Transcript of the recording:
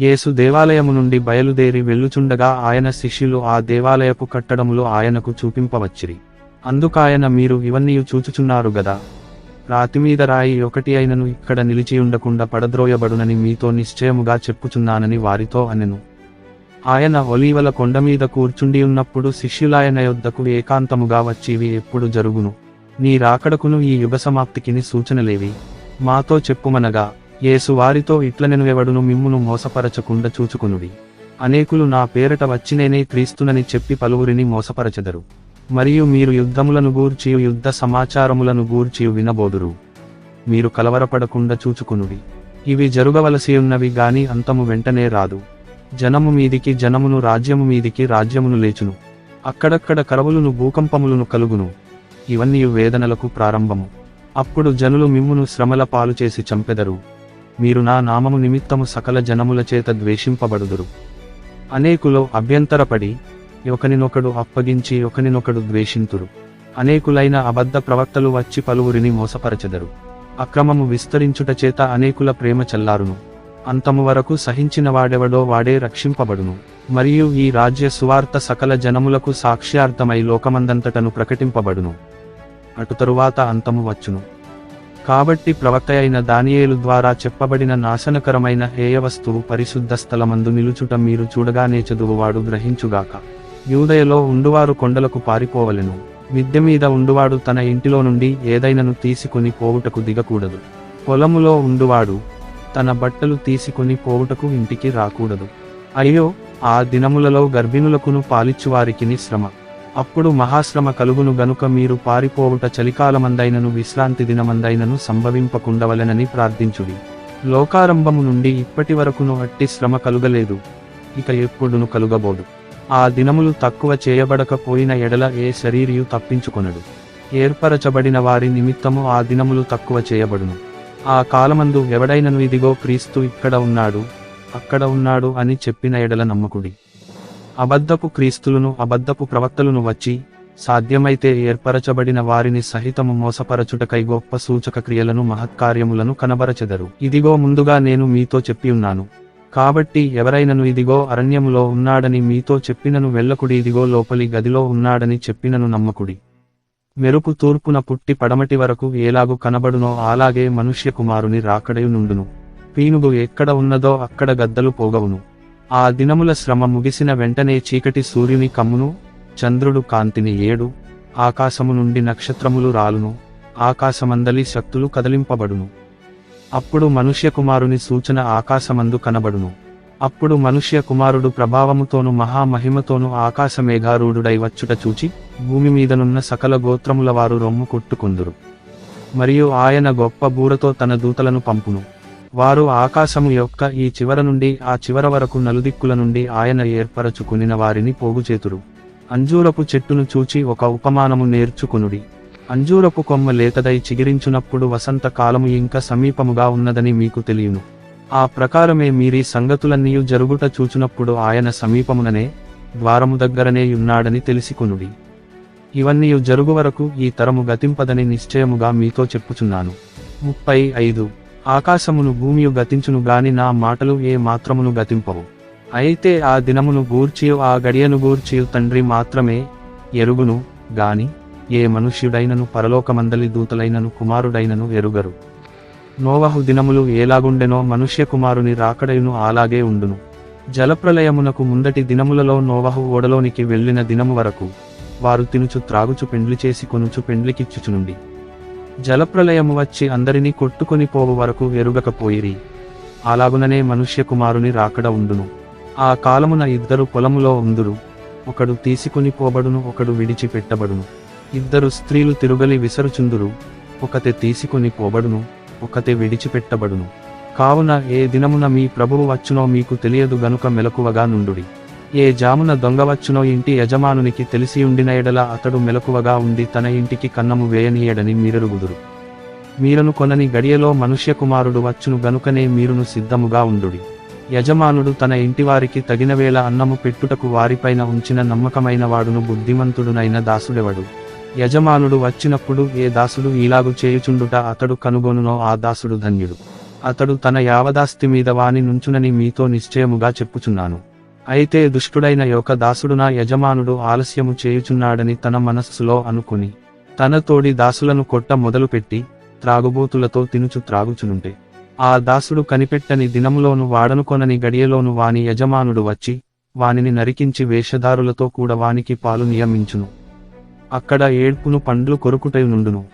యేసు దేవాలయము నుండి బయలుదేరి వెళ్ళుచుండగా ఆయన శిష్యులు ఆ దేవాలయపు కట్టడములు ఆయనకు చూపింపవచ్చిరి. అందుకాయన మీరు ఇవన్నీ చూచుచున్నారు గదా? రాతిమీద రాయి ఒకటి అయినను ఇక్కడ నిలిచి ఉండకుండా పడద్రోయబడునని మీతో నిశ్చయముగా చెప్పుచున్నానని వారితో అనెను. ఆయన ఒలీవల కొండమీద కూర్చుండి ఉన్నప్పుడు శిష్యులాయన యొద్దకు ఏకాంతముగా వచ్చివి ఎప్పుడు జరుగును. నీ రాకడకును ఈ యుగ సమాప్తికిని సూచనలేవి. మాతో చెప్పుమనగా యేసు వారితో ఇట్లనెను ఎవడును మిమ్మును మోసపరచకుండా చూచుకునుడి. అనేకులు నా పేరట వచ్చినేనే క్రీస్తునని చెప్పి పలువురిని మోసపరచెదరు. మరియు మీరు యుద్ధములను గూర్చియు యుద్ధ సమాచారములను గూర్చియు వినబోదురు. మీరు కలవరపడకుండా చూచుకునుడి. ఇవి జరుగవలసియున్నవి గాని అంతము వెంటనే రాదు. జనము మీదికి జనమును రాజ్యము మీదికి రాజ్యమును లేచును. అక్కడక్కడ కరవులును భూకంపములను కలుగును. ఇవన్నీ వేదనలకు ప్రారంభము. అప్పుడు జనులు మిమ్మును శ్రమల పాలు చేసి చంపెదరు. మీరు నా నామము నిమిత్తము సకల జనముల చేత ద్వేషింపబడుదురు. అనేకులో అభ్యంతరపడి ఒకనినొకడు అప్పగించి ఒకనినొకడు ద్వేషింతురు. అనేకులైన అబద్ధ ప్రవక్తలు వచ్చి పలువురిని మోసపరచెదరు. అక్రమము విస్తరించుట చేత అనేకుల ప్రేమ చల్లారును. అంతము వరకు సహించిన వాడెవడో వాడే రక్షింపబడును. మరియు ఈ రాజ్య సువార్త సకల జనములకు సాక్ష్యార్థమై లోకమందంతటను ప్రకటింపబడును. అటు తరువాత అంతము వచ్చును. కాబట్టి ప్రవక్త అయిన దానియేలు ద్వారా చెప్పబడిన నాశనకరమైన హేయ వస్తువు పరిశుద్ధ స్థలమందు నిలుచుట మీరు చూడగానే చదువువాడు గ్రహించుగాక. యూదయలో ఉండువారు కొండలకు పారిపోవలెను. మిద్దె మీద ఉండువాడు తన ఇంటిలో నుండి ఏదైనను తీసుకుని పోవుటకు దిగకూడదు. పొలములో ఉండువాడు తన బట్టలు తీసుకుని పోవుటకు ఇంటికి రాకూడదు. అయ్యో ఆ దినములలో గర్భిణులకును పాలిచ్చువారికిని శ్రమ. అప్పుడు మహాశ్రమ కలుగును గనుక మీరు పారిపోవుట చలికాలమందైనను విశ్రాంతి దినమందైనను సంభవింపకుండవలెనని ప్రార్థించుడి. లోకారంభము నుండి ఇప్పటి వరకును అట్టి శ్రమ కలుగలేదు. ఇక ఎప్పుడును కలుగబోదు. ఆ దినములు తక్కువ చేయబడకపోయిన ఎడల ఏ శరీరియు తప్పించుకొనడు. ఏర్పరచబడిన వారి నిమిత్తము ఆ దినములు తక్కువ చేయబడును. ఆ కాలమందు ఎవడైనను ఇదిగో క్రీస్తు ఇక్కడ ఉన్నాడు అక్కడ ఉన్నాడు అని చెప్పిన ఎడల నమ్మకుడి. అబద్ధపు క్రీస్తులను అబద్ధపు ప్రవక్తలను వచ్చి సాధ్యమైతే ఏర్పరచబడిన వారిని సహితము మోసపరచుటకై గొప్ప సూచక క్రియలను మహత్కార్యములను కనబరచెదరు. ఇదిగో ముందుగా నేను మీతో చెప్పి ఉన్నాను. కాబట్టి ఎవరైనను ఇదిగో అరణ్యములో ఉన్నాడని మీతో చెప్పినను వెళ్ళకుడి ఇదిగో లోపలి గదిలో ఉన్నాడని చెప్పినను నమ్మకుడి. మెరుపు తూర్పున పుట్టి పడమటి వరకు ఏలాగు కనబడునో అలాగే మనుష్య కుమారుని రాకడయు నుండును పీనుగు ఎక్కడ ఉన్నదో అక్కడ గద్దలు పోగవును. ఆ దినముల శ్రమ ముగిసిన వెంటనే చీకటి సూర్యుని కమ్మును చంద్రుడు కాంతిని ఏడు ఆకాశము నుండి నక్షత్రములు రాలును ఆకాశమందలి శక్తులు కదిలింపబడును. అప్పుడు మనుష్య కుమారుని సూచన ఆకాశమందు కనబడును. అప్పుడు మనుష్య కుమారుడు ప్రభావముతోను మహామహిమతోను ఆకాశమేఘారూఢుడై వచ్చుట చూచి భూమి మీదనున్న సకల గోత్రముల వారు రొమ్ము కొట్టుకుందురు. మరియు ఆయన గొప్ప బూరతో తన దూతలను పంపును. వారు ఆకాశము యొక్క ఈ చివర నుండి ఆ చివర వరకు నలుదిక్కుల నుండి ఆయన ఏర్పరచుకునిన వారిని పోగుచేతురు. అంజూరపు చెట్టును చూచి ఒక ఉపమానము నేర్చుకునుడి. అంజూరపు కొమ్మ లేతదై చిగిరించునప్పుడు వసంత కాలము ఇంకా సమీపముగా ఉన్నదని మీకు తెలియను. ఆ ప్రకారమే మీరీ సంగతులన్నీయు జరుగుట చూచునప్పుడు ఆయన సమీపముననే ద్వారము దగ్గరనే ఉన్నాడని తెలిసికొనుడి. ఇవన్నీయు జరుగు వరకు ఈ తరము గతింపదని నిశ్చయముగా మీతో చెప్పుచున్నాను. ముప్పై ఐదు ఆకాశమును భూమియు గతించును గాని నా మాటలు ఏ మాత్రమును గతింపవు. అయితే ఆ దినమును గూర్చియు ఆ గడియను గూర్చియు తండ్రి మాత్రమే ఎరుగును గాని ఏ మనుష్యుడైనను పరలోకమందలి దూతలైనను కుమారుడైనను ఎరుగరు. నోవహు దినములు ఏలాగుండెనో మనుష్య కుమారుని రాకడయును అలాగే ఉండును. జలప్రలయమునకు ముందటి దినములలో నోవహు ఓడలోనికి వెళ్ళిన దినము వరకు వారు తినుచు త్రాగుచు పెండ్లి చేసి కొనుచు పెండ్లికిచ్చుచునుండి. జలప్రలయము వచ్చి అందరినీ కొట్టుకొని పోవు వరకు ఎరుగకపోయిరి. అలాగుననే మనుష్య కుమారుని రాకడ ఉండును. ఆ కాలమున ఇద్దరు పొలములో ఉందురు. ఒకడు తీసుకుని పోబడును ఒకడు విడిచిపెట్టబడును. ఇద్దరు స్త్రీలు తిరుగలి విసరుచుందురు. ఒకతే తీసుకుని పోబడును ఒకతే విడిచిపెట్టబడును. కావున ఏ దినమున మీ ప్రభువు వచ్చునో మీకు తెలియదు గనుక మెలకువగా నుండుడి. ఏ జామున దొంగవచ్చునో ఇంటి యజమానునికి తెలిసియుండిన ఎడల అతడు మెలకువగా ఉండి తన ఇంటికి కన్నము వేయనీయడని మీరెరుగుదురు. మీరను కొనని గడియలో మనుష్య కుమారుడు వచ్చును గనుకనే మీరును సిద్ధముగా ఉండుడి. యజమానుడు తన ఇంటివారికి తగిన వేళ అన్నము పెట్టుటకు వారిపైన ఉంచిన నమ్మకమైన వాడును బుద్ధిమంతుడునైన దాసుడెవడు. యజమానుడు వచ్చినప్పుడు ఏ దాసుడు ఇలాగు చేయుచుండుట అతడు కనుగొనునో ఆ దాసుడు ధన్యుడు. అతడు తన యావదాస్తి మీద వాని నుంచునని మీతో నిశ్చయముగా చెప్పుచున్నాను. అయితే దుష్టుడైన యొక్క దాసుడు నా యజమానుడు ఆలస్యము చేయుచున్నాడని తన మనస్సులో అనుకుని తన తోడి దాసులను కొట్ట మొదలుపెట్టి త్రాగుబోతులతో తినుచు త్రాగుచునుంటే. ఆ దాసుడు కనిపెట్టని దినములోను వాడనుకొనని గడియలోను వాని యజమానుడు వచ్చి వానిని నరికించి వేషధారులతో కూడా వానికి పాలు నియమించును. అక్కడ ఏడ్పును పండ్లు కొరుకుటై నుండును